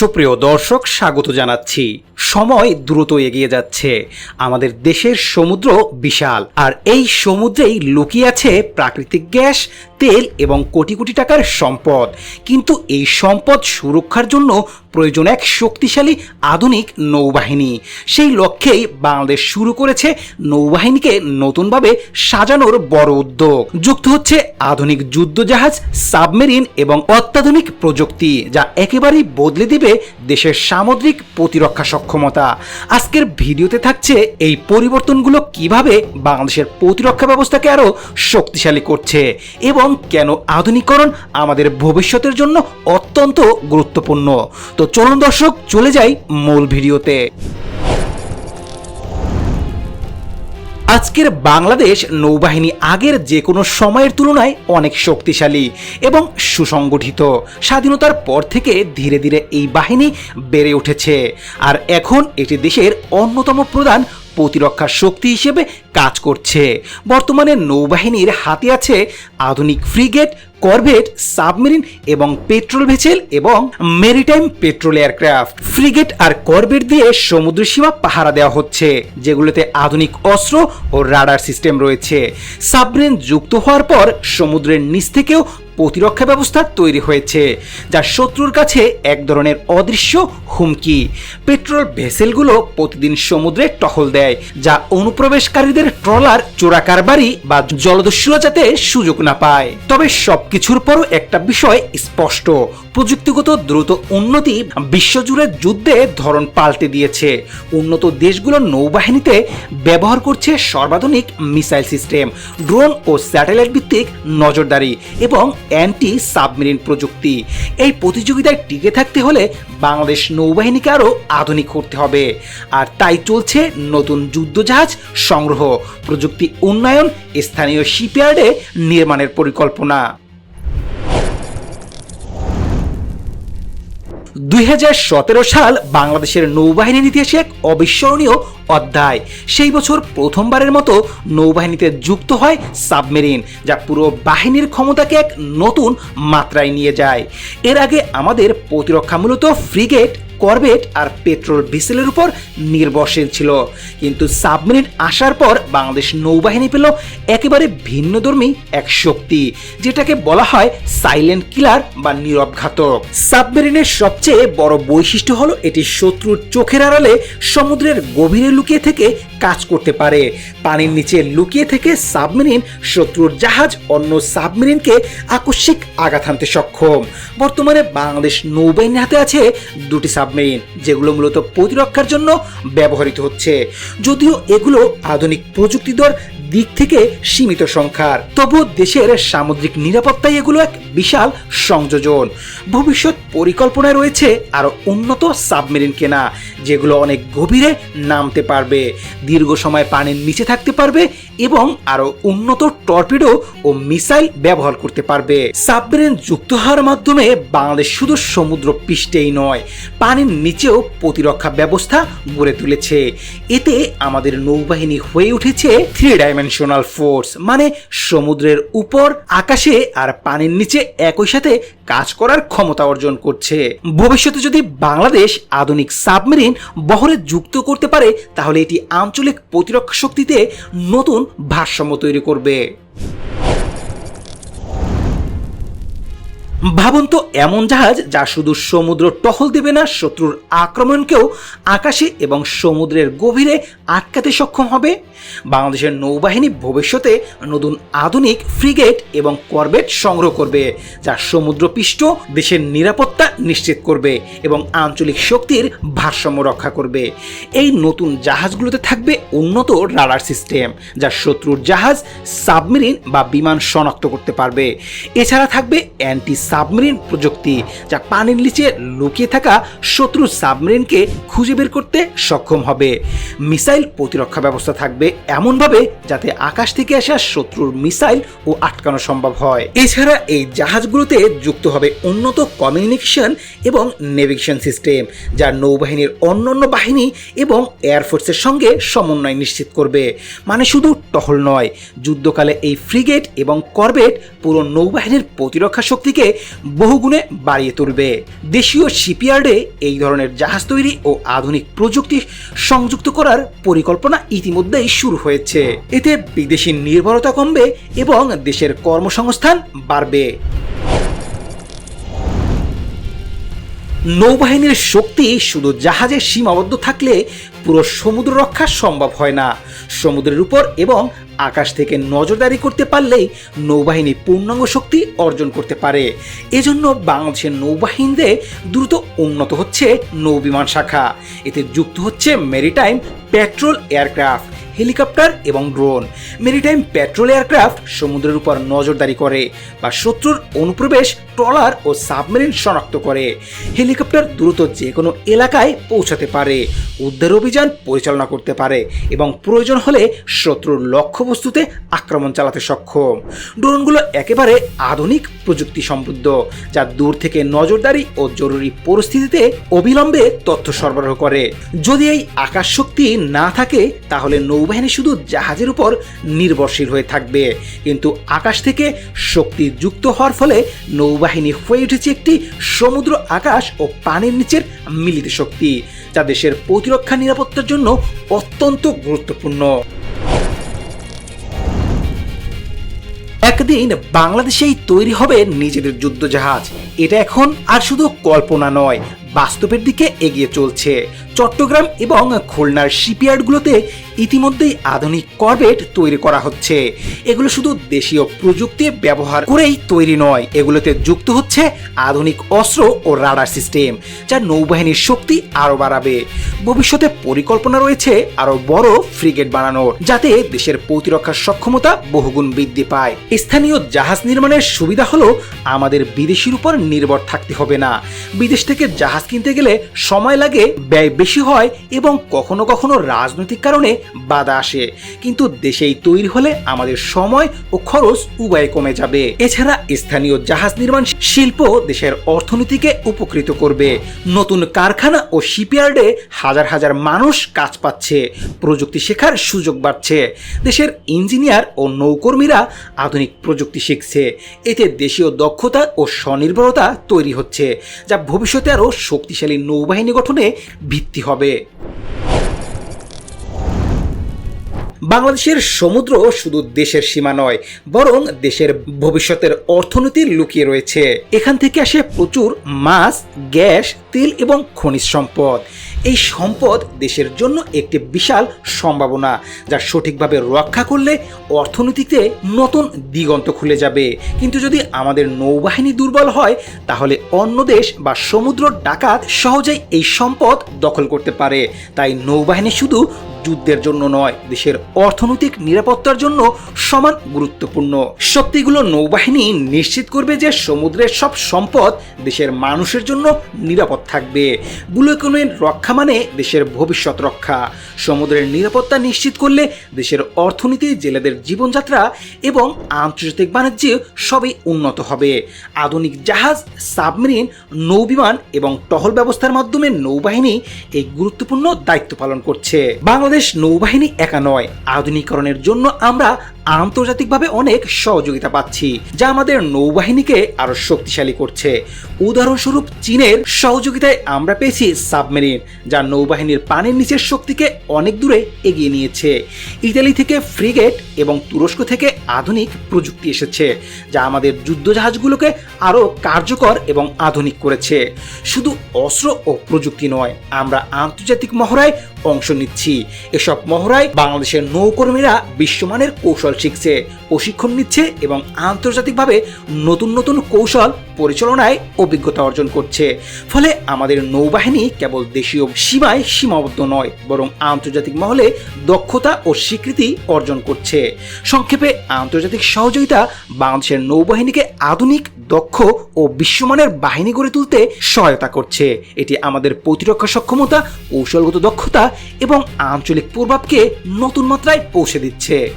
সুপ্রিয় দর্শক, স্বাগত জানাচ্ছি। সময় দ্রুত এগিয়ে যাচ্ছে। আমাদের দেশের সমুদ্র বিশাল, আর এই সমুদ্রেই লুকিয়ে আছে প্রাকৃতিক গ্যাস, তেল এবং কোটি কোটি টাকার সম্পদ। কিন্তু এই সম্পদ সুরক্ষার জন্য প্রয়োজন এক শক্তিশালী আধুনিক নৌবাহিনী। সেই লক্ষ্যেই বাংলাদেশ শুরু করেছে নৌবাহিনীকে নতুনভাবে সাজানোর বড় উদ্যোগ। যুক্ত হচ্ছে আধুনিক যুদ্ধজাহাজ, সাবমেরিন এবং অত্যাধুনিক প্রযুক্তি, যা একেবারেই বদলে দিবে দেশের সামুদ্রিক প্রতিরক্ষা সক্ষমতা। আজকের ভিডিওতে থাকছে এই পরিবর্তনগুলো কীভাবে বাংলাদেশের প্রতিরক্ষা ব্যবস্থাকে আরও শক্তিশালী করছে এবং কেন আধুনিকরণ আমাদের ভবিষ্যতের জন্য অত্যন্ত গুরুত্বপূর্ণ। তো চলুন দর্শক, চলে যাই মূল ভিডিওতে। আজকের বাংলাদেশ নৌবাহিনী আগের যে কোনো সময়ের তুলনায় অনেক শক্তিশালী এবং সুসংগঠিত। স্বাধীনতার পর থেকে ধীরে ধীরে এই বাহিনী বেড়ে উঠেছে। আর এখন এটি দেশের অন্যতম প্রধান প্রতিরক্ষা শক্তি হিসেবে কাজ করছে। বর্তমানে নৌবাহিনীর হাতে আছে আধুনিক ফ্রিগেট, করভেট, সাবমেরিন এবং পেট্রোল ভেসেল এবং মেরিটাইম পেট্রোল এয়ারক্রাফট। ফ্রিগেট আর করভেট দিয়ে সমুদ্র সীমা পাহারা দেওয়া হচ্ছে, যেগুলোতে আধুনিক অস্ত্র ও রাডার সিস্টেম রয়েছে। সাবমেরিন যুক্ত হওয়ার পর সমুদ্রের নিচ থেকেও প্রতিরক্ষা ব্যবস্থা তৈরি হয়েছে, যা শত্রুর কাছে এক ধরনের অদৃশ্য হুমকি। পেট্রোল ভেসেলগুলো প্রতিদিন সমুদ্রে টহল দেয়, যা অনুপ্রবেশকারীদের ট্রলার চোরাকারবারি বা জলদস্যুরা যাতে সুযোগ না পায়। তবে সবকিছুর পরও একটা বিষয় স্পষ্ট, প্রযুক্তিগত দ্রুত উন্নতি বিশ্বজুড়ে যুদ্ধে ধরন পাল্টে দিয়েছে। উন্নত দেশগুলোর নৌবাহিনীতে ব্যবহার করছে সর্বাধুনিক মিসাইল সিস্টেম, ড্রোন ও স্যাটেলাইট ভিত্তিক নজরদারি এবং অ্যান্টি সাবমেরিন প্রযুক্তি। এই প্রতিযোগিতায় টিকে থাকতে হলে বাংলাদেশ নৌবাহিনীকে আরও আধুনিক করতে হবে। আর তাই চলছে নতুন যুদ্ধজাহাজ সংগ্রহ। প্রযুক্তি উন্নয়ন স্থানীয় শিপইয়ার্ডে নির্মাণের পরিকল্পনা। দুই হাজার সতেরো সাল বাংলাদেশের নৌবাহিনীর ইতিহাসে এক অবিস্মরণীয় অধ্যায়। সেই বছর প্রথমবারের মতো নৌবাহিনীতে যুক্ত হয় সাবমেরিন, যা পুরো বাহিনীর ক্ষমতাকে এক নতুন মাত্রায় নিয়ে যায়। এর আগে আমাদের প্রতিরক্ষা মূলত ফ্রিগেট করবেট আর পেট্রোল ভিসেলের উপর নির্ভরশীল ছিল। কিন্তু সাবমেরিন আসার পর বাংলাদেশ নৌবাহিনী পেল একেবারে ভিন্নধর্মী এক শক্তি, যেটাকে বলা হয় সাইলেন্ট কিলার বা নীরব ঘাতক। সাবমেরিনের সবচেয়ে বড় বৈশিষ্ট্য হলো এটি শত্রুর চোখের আড়ালে সমুদ্রের গভীরে লুকিয়ে থেকে কাজ করতে পারে। পানির নিচে লুকিয়ে থেকে সাবমেরিন শত্রুর জাহাজ অন্য সাবমেরিনকে আকস্মিক আঘাত হানতে সক্ষম। বর্তমানে বাংলাদেশ নৌবাহিনীর হাতে আছে দুটি সাবমেরিন যেগুলো মূলত প্রতিরক্ষার জন্য ব্যবহৃত হচ্ছে। যদিও এগুলো আধুনিক প্রযুক্তিদর দিক থেকে সীমিত সংখ্যার। তবুও দেশের সামুদ্রিক নিরাপত্তায় এগুলো এক বিশাল সংযোজন। ভবিষ্যৎ পরিকল্পনায় রয়েছে আরও উন্নত সাবমেরিন কেনা, যেগুলো অনেক গভীরে নামতে পারবে, দীর্ঘ সময় পানির নিচে থাকতে পারবে এবং আরও উন্নত টর্পিডো ও মিসাইল ব্যবহার করতে পারবে। সাবমেরিন যুক্ত হওয়ার মাধ্যমে বাংলাদেশ শুধু সমুদ্র পৃষ্ঠেই নয়, পানির নিচেও প্রতিরক্ষা ব্যবস্থা গড়ে তুলেছে। এতে আমাদের নৌবাহিনী হয়ে উঠেছে থ্রি ডাইমেনশনাল ফোর্স মানে সমুদ্রের উপর, আকাশে আর পানির নিচে একই সাথে কাজ করার ক্ষমতা অর্জন করছে। ভবিষ্যতে যদি বাংলাদেশ আধুনিক সাবমেরিন বহরে যুক্ত করতে পারে, তাহলে এটি আঞ্চলিক প্রতিরক্ষা শক্তিতে নতুন ভারসাম্য তৈরি করবে। ভাবুন তো, এমন জাহাজ যা শুধু সমুদ্র টহল দেবে না, শত্রুর আক্রমণকেও আকাশে এবং সমুদ্রের গভীরে আটকাতে সক্ষম হবে। বাংলাদেশের নৌবাহিনী ভবিষ্যতে নতুন আধুনিক ফ্রিগেট এবং করবেট সংগ্রহ করবে, যা সমুদ্রপৃষ্ঠ দেশের নিরাপত্তা নিশ্চিত করবে এবং আঞ্চলিক শক্তির ভারসাম্য রক্ষা করবে। এই নতুন জাহাজগুলোতে থাকবে উন্নত রাডার সিস্টেম, যা শত্রুর জাহাজ, সাবমেরিন বা বিমান শনাক্ত করতে পারবে। এছাড়া থাকবে অ্যান্টি সাবমেরিন প্রযুক্তি, যা পানির নিচে লুকিয়ে থাকা শত্রু সাবমেরিনকে খুঁজে বের করতে সক্ষম হবে। মিসাইল প্রতিরক্ষা ব্যবস্থা থাকবে এমনভাবে যাতে আকাশ থেকে আসা শত্রুর মিসাইল ও আটকানো সম্ভব হয়। এছাড়া এই জাহাজগুলোতে যুক্ত হবে উন্নত কমিউনিকেশন এবং নেভিগেশন সিস্টেম, যা নৌবাহিনীর অন্যান্য বাহিনী এবং এয়ারফোর্সের সঙ্গে সমন্বয় নিশ্চিত করবে। মানে শুধু টহল নয়, যুদ্ধকালে এই ফ্রিগেট এবং করবেট পুরো নৌবাহিনীর প্রতিরক্ষা শক্তিকে বহুগুণে বাড়িয়ে তুলবে। দেশীয় শিপইয়ার্ডে এই ধরনের জাহাজ তৈরি ও আধুনিক প্রযুক্তি সংযুক্ত করার পরিকল্পনা ইতিমধ্যেই শুরু হয়েছে। এতে বিদেশি নির্ভরতা কমবে এবং দেশের কর্মসংস্থান বাড়বে। নৌবাহিনীর শক্তি শুধু জাহাজে সীমাবদ্ধ থাকলে পুরো সমুদ্র রক্ষা সম্ভব হয় না। সমুদ্রের উপর এবং আকাশ থেকে নজরদারি করতে পারলেই নৌবাহিনী পূর্ণাঙ্গ শক্তি অর্জন করতে পারে। এজন্য বাংলাদেশের নৌবাহিনীতে দ্রুত উন্নত হচ্ছে নৌবিমান শাখা। এতে যুক্ত হচ্ছে মেরিটাইম পেট্রোল এয়ারক্রাফট, হেলিকপ্টার এবং ড্রোন। মেরিটাইম পেট্রোল এয়ারক্রাফট সমুদ্রের উপর নজরদারি করে বা শত্রুর অনুপ্রবেশ, ট্রলার ও সাবমেরিন শনাক্ত করে। হেলিকপ্টার দ্রুত যে কোনো এলাকায় পৌঁছাতে পারে, উদ্ধার অভিযান পরিচালনা করতে পারে এবং প্রয়োজন হলে শত্রুর লক্ষ্যবস্তুতে আক্রমণ চালাতে সক্ষম। ড্রোনগুলো একেবারে আধুনিক প্রযুক্তি সমৃদ্ধ, যা দূর থেকে নজরদারি ও জরুরি পরিস্থিতিতে অবিলম্বে তথ্য সরবরাহ করে। যদি এই আকাশ শক্তি না থাকে, তাহলে নৌবাহিনী শুধু জাহাজের উপর নির্ভরশীল হয়ে থাকবে। কিন্তু আকাশ থেকে শক্তি যুক্ত হওয়ার ফলে নৌবাহিনী হয়ে উঠেছে একটি সমুদ্র আকাশ ও পানির নিচের মিলিত শক্তি, যা দেশের প্রতিরক্ষা নিরাপত্তার জন্য অত্যন্ত গুরুত্বপূর্ণ। একদিন বাংলাদেশেই তৈরি হবে নিজেদের যুদ্ধজাহাজ। এটা এখন আর শুধু কল্পনা নয় বাস্তবের দিকে এগিয়ে চলছে। চট্টগ্রাম এবং খুলনার শিপইয়ার্ডগুলোতে ইতিমধ্যেই আধুনিক করবেট তৈরি করা হচ্ছে। এগুলো শুধু দেশীয় প্রযুক্তি ব্যবহার করেই তৈরি নয়, এগুলোতে যুক্ত হচ্ছে আধুনিক অস্ত্র ও রাডার সিস্টেম, যা নৌবাহিনীর শক্তি আরও বাড়াবে। ভবিষ্যতে পরিকল্পনা রয়েছে আরও বড় ফ্রিগেট বানানোর, যাতে দেশের প্রতিরক্ষার সক্ষমতা বহুগুণ বৃদ্ধি পায়। স্থানীয় জাহাজ নির্মাণের সুবিধা হলো আমাদের বিদেশির উপর নির্ভর থাকতে হবে না। বিদেশ থেকে জাহাজ কিনতে গেলে সময় লাগে, ব্যয় বেশি হয় এবং কখনো কখনো রাজনৈতিক কারণে বাধা আসে। কিন্তু দেশেই তৈরি হলে আমাদের সময় ও খরচ উভয় কমে যাবে। এছাড়া স্থানীয় জাহাজ নির্মাণ শিল্প দেশের অর্থনীতিকে উপকৃত করবে। নতুন কারখানা ও শিপইয়ার্ডে হাজার হাজার মানুষ কাজ পাচ্ছে। প্রযুক্তি শেখার সুযোগ বাড়ছে। দেশের ইঞ্জিনিয়ার ও নৌকর্মীরা আধুনিক প্রযুক্তি শিখছে। এতে দেশীয় দক্ষতা ও স্বনির্ভরতা তৈরি হচ্ছে, যা ভবিষ্যতে আরও শক্তিশালী নৌবাহিনী গঠনে ভিত্তি হবে। বাংলাদেশের সমুদ্র শুধু দেশের সীমা নয়, বরং দেশের ভবিষ্যতের অর্থনীতি লুকিয়ে রয়েছে। এখান থেকে আসে প্রচুর মাছ, গ্যাস, তেল এবং খনিজ সম্পদ। এই সম্পদ দেশের জন্য একটি বিশাল সম্ভাবনা, যা সঠিকভাবে রক্ষা করলে অর্থনীতিতে নতুন দিগন্ত খুলে যাবে। কিন্তু যদি আমাদের নৌবাহিনী দুর্বল হয়, তাহলে অন্য দেশ বা সমুদ্র ডাকাত সহজেই এই সম্পদ দখল করতে পারে। তাই নৌবাহিনী শুধু যুদ্ধের জন্য নয়, দেশের অর্থনৈতিক নিরাপত্তার জন্য সমান গুরুত্বপূর্ণ। শক্তিগুলো নৌবাহিনী নিশ্চিত করবে যে সমুদ্রের সব সম্পদ দেশের মানুষের জন্য নিরাপদ থাকবে। ব্লু ইকোনমির রক্ষা মানে দেশের ভবিষ্যৎ রক্ষা। সমুদ্রের নিরাপত্তা নিশ্চিত করলে দেশের অর্থনীতি, জেলেদের জীবনযাত্রা এবং আন্তর্জাতিক বাণিজ্যে সবই উন্নত হবে। আধুনিক জাহাজ, সাবমেরিন, নৌবিমান এবং টহল ব্যবস্থার মাধ্যমে নৌবাহিনী এই গুরুত্বপূর্ণ দায়িত্ব পালন করছে। বাংলাদেশ নৌবাহিনী একা নয়। আধুনিকরণের জন্য আমরা আন্তর্জাতিকভাবে অনেক সহযোগিতা পাচ্ছি, যা আমাদের নৌবাহিনীকে আরও শক্তিশালী করছে। উদাহরণস্বরূপ চীনের সহযোগিতায় আমরা পেয়েছি সাবমেরিন, যা নৌবাহিনীর পানির নিচের শক্তিকে অনেক দূরে এগিয়ে নিয়েছে। ইতালি থেকে ফ্রিগেট এবং তুরস্ক থেকে আধুনিক প্রযুক্তি এসেছে, যা আমাদের যুদ্ধজাহাজগুলোকে আরও কার্যকর এবং আধুনিক করেছে। শুধু অস্ত্র ও প্রযুক্তি নয়, আমরা আন্তর্জাতিক মহড়ায় অংশ নিচ্ছি। এসব মহড়ায় বাংলাদেশের নৌকর্মীরা বিশ্বমানের কৌশল শিখছে, প্রশিক্ষণ নিচ্ছে এবং আন্তর্জাতিকভাবে নতুন নতুন কৌশল পরিচালনায় অভিজ্ঞতা অর্জন করছে। ফলে আমাদের নৌবাহিনী কেবল দেশীয় সীমায় সীমাবদ্ধ নয়, বরং আন্তর্জাতিক মহলে দক্ষতা ও স্বীকৃতি অর্জন করছে। সংক্ষেপে আন্তর্জাতিক সহযোগিতা বাংলাদেশের নৌবাহিনীকে আধুনিক, দক্ষ ও বিশ্বমানের বাহিনী গড়ে তুলতে সহায়তা করছে। এটি আমাদের প্রতিরক্ষা সক্ষমতা, কৌশলগত দক্ষতা এবং আঞ্চলিক প্রভাবকে নতুন মাত্রায় পৌঁছে দিচ্ছে।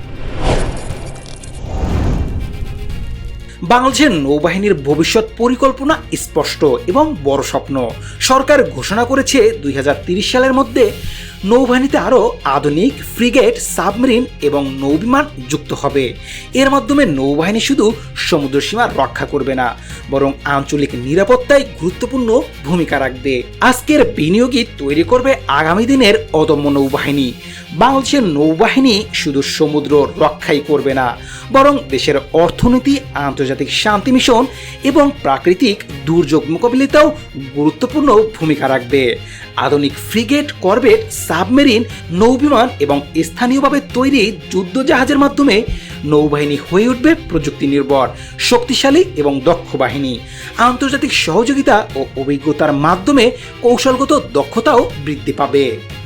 বাংলাদেশের নৌবাহিনীর ভবিষ্যৎ পরিকল্পনা স্পষ্ট এবং বড় স্বপ্ন। সরকার ঘোষণা করেছে দুই সালের মধ্যে নৌবাহিনীতে আরও আধুনিক ফ্রিগেট, সাবমেরিন এবং নৌবিমান যুক্ত হবে। এর মাধ্যমে নৌবাহিনী শুধু সমুদ্র সীমা রক্ষা করবে না, বরং আঞ্চলিক নিরাপত্তায় গুরুত্বপূর্ণ ভূমিকা রাখবে। আজকের বিনিয়োগই তৈরি করবে আগামী দিনের অদম্য নৌবাহিনী। বাংলাদেশের নৌবাহিনী শুধু সমুদ্র রক্ষাই করবে না, বরং দেশের অর্থনীতি আন্তর্জাতিক শান্তি মিশন এবং প্রাকৃতিক দুর্যোগ মোকাবিলাতেও গুরুত্বপূর্ণ ভূমিকা রাখবে। আধুনিক ফ্রিগেট করবেট সাবমেরিন, নৌবিমান এবং স্থানীয়ভাবে তৈরি যুদ্ধ জাহাজের মাধ্যমে নৌবাহিনী হয়ে উঠবে প্রযুক্তি নির্ভর, শক্তিশালী এবং দক্ষ বাহিনী। আন্তর্জাতিক সহযোগিতা ও অভিজ্ঞতার মাধ্যমে কৌশলগত দক্ষতাও বৃদ্ধি পাবে।